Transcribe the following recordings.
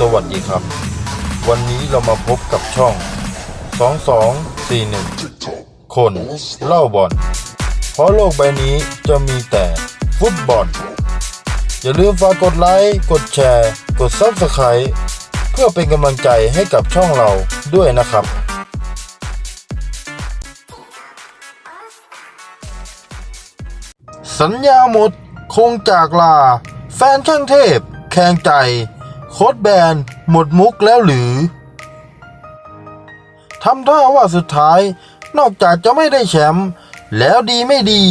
สวัสดีครับ วันนี้เรามาพบกับช่อง 2241 คนเล่าบอลเพราะโลกใบนี้จะมีแต่ฟุตบอล อย่าลืมฝากกดไลค์ กดแชร์ กด Subscribe เพื่อเป็นกำลังใจให้กับช่องเราด้วยนะครับ สัญญาหมดคงจากลา แฟนแข้งเทพ แข่งใจ โค้ดแบนหมดมุกแล้วหรือทำท่าว่าสุดท้าย นอกจากจะไม่ได้แชมป์แล้วดีไม่ดี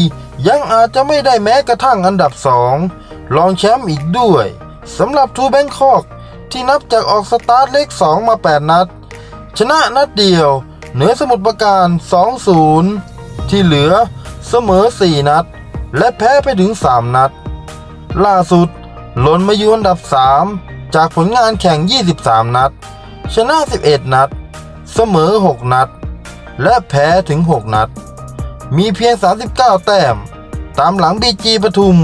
ยังอาจจะไม่ได้แม้กระทั่งอันดับสองรองแชมป์อีกด้วยสำหรับทูแบงคอกที่นับจากออกสตาร์ทเลข 2 มา 8 นัด ชนะนัดเดียว เหนือสมุทรปราการ 2-0 ที่เหลือเสมอ 4 นัด และแพ้ไปถึง 3 นัด ล่าสุดหล่นมาอยู่อันดับ 3 จากผลงานแข่ง 23 นัด ชนะ 11 นัด เสมอ 6 นัด และแพ้ถึง 6 นัด มีเพียง 39 แต้ม ตามหลังบีจีปทุม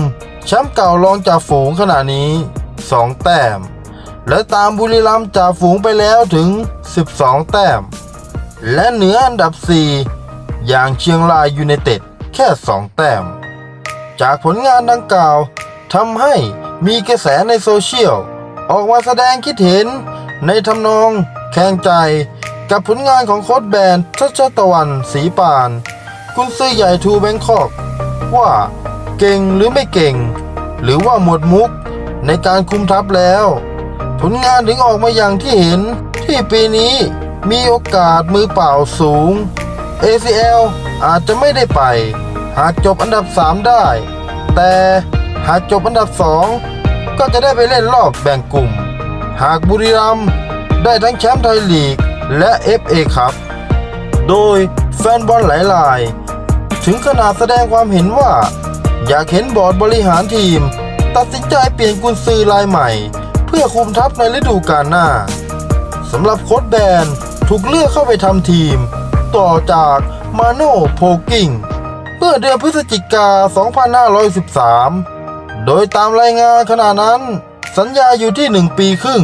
แชมป์เก่ารองจ่าฝูงขณะนี้ 2 แต้ม และตามบุรีรัมย์จ่าฝูงไปแล้วถึง 12 แต้ม และเหนืออันดับ 4 อย่างเชียงรายยูไนเต็ดแค่ 2 แต้ม จากผลงานดังกล่าวทำให้มีกระแสในโซเชียล ออกมาแสดงคิดเห็น ในทำนองแข่งใจ กับผลงานของโค้ชแบนชัชตะวันสีปาน กุนซือใหญ่ทูแบงคอกว่าเก่งหรือไม่เก่ง หรือว่าหมดมุกในการคุมทัพแล้ว ผลงานถึงออกมาอย่างที่เห็นที่ปีนี้มีโอกาสมือเปล่าสูง ACL อาจจะไม่ได้ไป หากจบอันดับ 3 ได้ แต่หากจบอันดับ 2 ก็จะได้ไปเล่นรอบแบ่งกลุ่ม หากบุรีรัมย์ได้ทั้งแชมป์ไทยลีกและ FA ครับ โดยแฟนบอลหลายราย ถึงขนาดแสดงความเห็นว่า อยากเห็นบอร์ดบริหารทีม ตัดสินใจเปลี่ยนกุนซือรายใหม่ เพื่อคุมทัพในฤดูกาลหน้าสำหรับโค้ดแบนถูกเลือกเข้าไปทำทีม ต่อจากมาโนโพกิงเมื่อเดือนพฤศจิกา 2513 โดยตามรายงานขณะนั้น สัญญาอยู่ที่ 1 ปีครึ่ง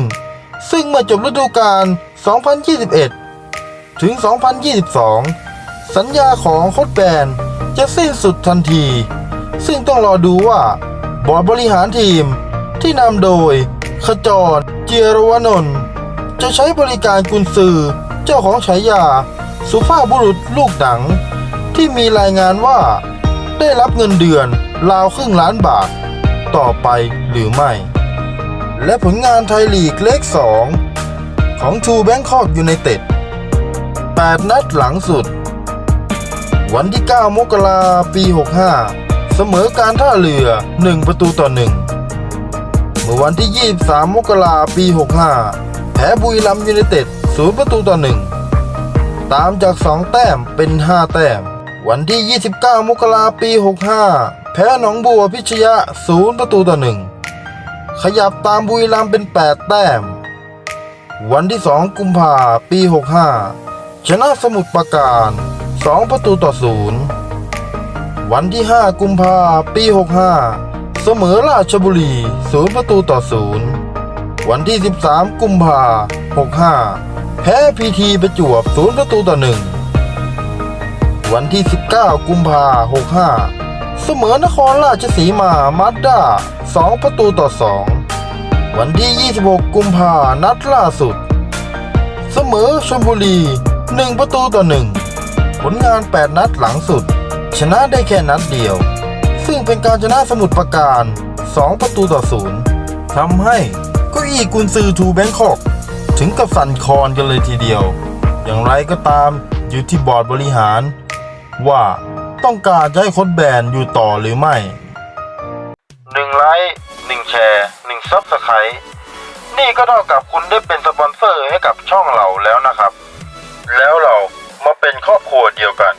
ซึ่งเมื่อจบฤดูกาล 2021 ถึง 2022 สัญญาของโค้ดแบนจะสิ้นสุดทันที ซึ่งต้องรอดูว่า บอร์ดบริหารทีมที่นำโดย ขจร เจียรวนนท์จะใช้บริการกุนซือเจ้าของฉายา สุภาพบุรุษลูกหนัง ที่มีรายงานว่า ได้รับเงินเดือนราวครึ่งล้านบาท ต่อไปหรือไม่ และผลงานไทยลีกเลข 2 ของทูแบงคอกยูไนเต็ด8 นัดหลังสุด วันที่ 9 มกราปี 65 เสมอการท่าเรือ 1 ประตูต่อ 1 เมื่อวันที่ 23 มกราปี 65 แพ้บุรีรัมย์ยูไนเต็ด 0 ประตูต่อ 1 ตามจาก 2 แต้มเป็น 5 แต้ม วันที่ 29 มกราปี 65 แพ้หนองบัวพิชยะ0ประตูต่อ1ขยับตามบุรีรัมย์เป็น 8 แต้ม วันที่ 2 กุมภาปี 65 ชนะสมุทรปราการ 2 ประตูต่อ0วันที่ 5 กุมภาปี 65 เสมอราชบุรี 0 ประตูต่อ0วันที่ 13 กุมภา65 แพ้พีทีประจวบ 0 ประตูต่อ1วันที่ 19 กุมภา65 เสมอนครราชสีมามาดด้า2 ประตูต่อ 2 วันที่ 26 กุมภานัดล่าสุด เสมอชลบุรี 1 ประตูต่อ 1 ผลงาน 8 นัดหลังสุด ชนะได้แค่นัดเดียว ซึ่งเป็นการชนะสมุทรปราการ 2 ประตูต่อ 0ทำให้ก็อีกุนซือทูแบงคอก ถึงกับสั่นคลอนกันเลยทีเดียว อย่างไรก็ตามอยู่ที่บอร์ดบริหารว่า ต้องการจะให้โค้ดแบนอยู่ต่อหรือไม่1ไลค์1แชร์1ซับสไครต์นี่ก็เท่ากับคุณได้เป็นสปอนเซอร์ให้กับช่องเราแล้วนะครับ แล้วเรามาเป็นครอบครัวเดียวกัน